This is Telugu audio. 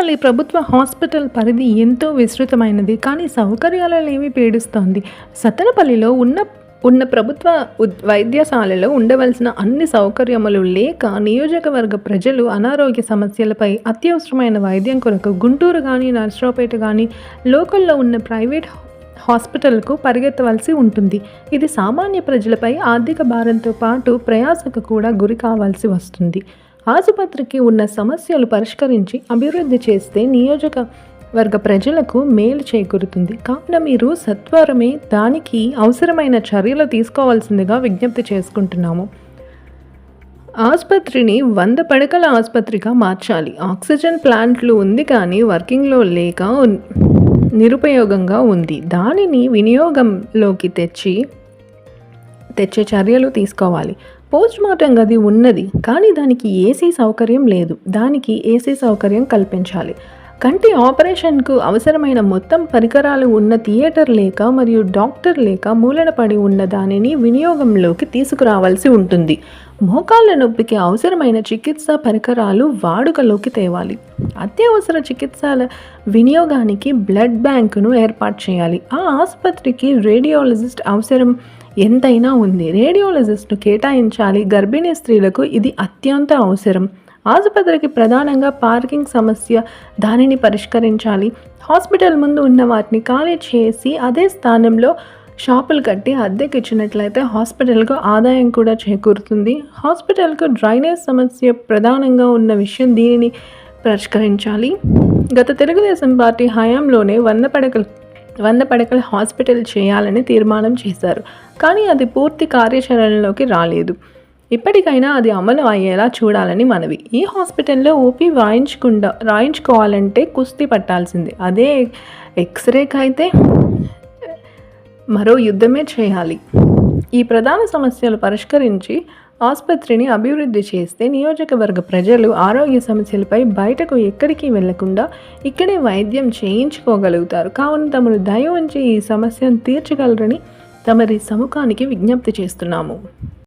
సత్తెనపల్లి ప్రభుత్వ హాస్పిటల్ పరిధి ఎంతో విస్తృతమైనది కానీ సౌకర్యాలలో ఏమి పీడిస్తోంది? సత్తెనపల్లిలో ఉన్న ఉన్న ప్రభుత్వ వైద్యశాలలో ఉండవలసిన అన్ని సౌకర్యములు లేక నియోజకవర్గ ప్రజలు అనారోగ్య సమస్యలపై అత్యవసరమైన వైద్యం కొరకు గుంటూరు కానీ నర్సరావుపేట కానీ లోకల్లో ఉన్న ప్రైవేట్ హాస్పిటల్కు పరిగెత్తవలసి ఉంటుంది. ఇది సామాన్య ప్రజలపై ఆర్థిక భారంతో పాటు ప్రయాసకు కూడా గురి కావాల్సి వస్తుంది. ఆసుపత్రికి ఉన్న సమస్యలు పరిష్కరించి అభివృద్ధి చేస్తే నియోజకవర్గ ప్రజలకు మేలు చేకూరుతుంది. కావున మీరు సత్వరమే దానికి అవసరమైన చర్యలు తీసుకోవాల్సిందిగా విజ్ఞప్తి చేసుకుంటున్నాము. ఆసుపత్రిని వంద పడకల ఆసుపత్రిగా మార్చాలి. ఆక్సిజన్ ప్లాంట్లు ఉంది కానీ వర్కింగ్లో లేక నిరుపయోగంగా ఉంది. దానిని వినియోగంలోకి తెచ్చి తెచ్చే చర్యలు తీసుకోవాలి. పోస్ట్ మార్టం గది ఉన్నది కానీ దానికి ఏసీ సౌకర్యం లేదు. దానికి ఏసీ సౌకర్యం కల్పించాలి. కంటి ఆపరేషన్కు అవసరమైన మొత్తం పరికరాలు ఉన్న థియేటర్ లేక మరియు డాక్టర్ లేక మూలన పడి ఉన్న దానిని వినియోగంలోకి తీసుకురావాల్సి ఉంటుంది. మోకాళ్ళ నొప్పికి అవసరమైన చికిత్స పరికరాలు వాడుకలోకి తేవాలి. అత్యవసర చికిత్సల వినియోగానికి బ్లడ్ బ్యాంకును ఏర్పాటు చేయాలి. ఆ ఆసుపత్రికి రేడియాలజిస్ట్ అవసరం ఎంతైనా ఉంది. రేడియాలజిస్ట్ను కేటాయించాలి. గర్భిణీ స్త్రీలకు ఇది అత్యంత అవసరం. ఆసుపత్రికి ప్రధానంగా పార్కింగ్ సమస్య దానిని పరిష్కరించాలి. హాస్పిటల్ ముందు ఉన్న వాటిని ఖాళీ చేసి అదే స్థానంలో షాపులు కట్టి అద్దెకి ఇచ్చినట్లయితే హాస్పిటల్కు ఆదాయం కూడా చేకూరుతుంది. హాస్పిటల్కు డ్రైనేజ్ సమస్య ప్రధానంగా ఉన్న విషయం దీనిని పరిష్కరించాలి. గత తెలుగుదేశం పార్టీ హయాంలోనే వంద పడకలు వంద పడకల హాస్పిటల్ చేయాలని తీర్మానం చేశారు. కానీ అది పూర్తి కార్యాచరణలోకి రాలేదు. ఇప్పటికైనా అది అమలు అయ్యేలా చూడాలని మనవి. ఈ హాస్పిటల్లో ఓపీ రాయించకుండా రాయించుకోవాలంటే కుస్తీ పట్టాల్సిందే. అదే ఎక్స్రేకి అయితే మరో యుద్ధమే చేయాలి. ఈ ప్రధాన సమస్యలు పరిష్కరించి ఆసుపత్రిని అభివృద్ధి చేస్తే నియోజకవర్గ ప్రజలు ఆరోగ్య సమస్యలపై బయటకు ఎక్కడికి వెళ్ళకుండా ఇక్కడే వైద్యం చేయించుకోగలుగుతారు. కావున తమను దయ ఉంచి ఈ సమస్యను తీర్చగలరని తమరి సముఖానికి విజ్ఞప్తి చేస్తున్నాము.